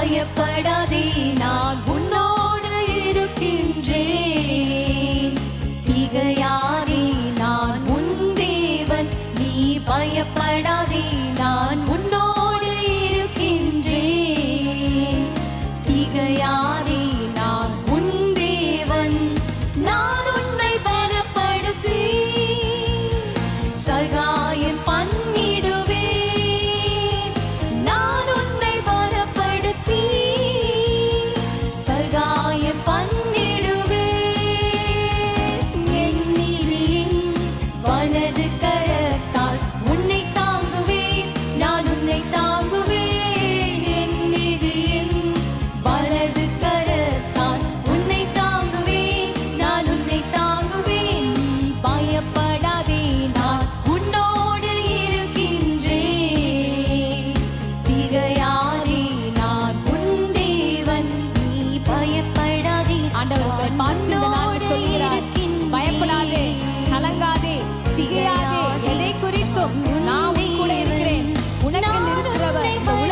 பயப்படாதே நான் உன்னோடு இருக்கின்றேன். திகையாரே நான் உன் தேவன். நீ பயப்படாதே நான் உன்னோடு இருக்கின்றேன். திகையாரே 世界 நான் உன் கூட இருக்கிறேன். உனக்கு இருக்கிறவர்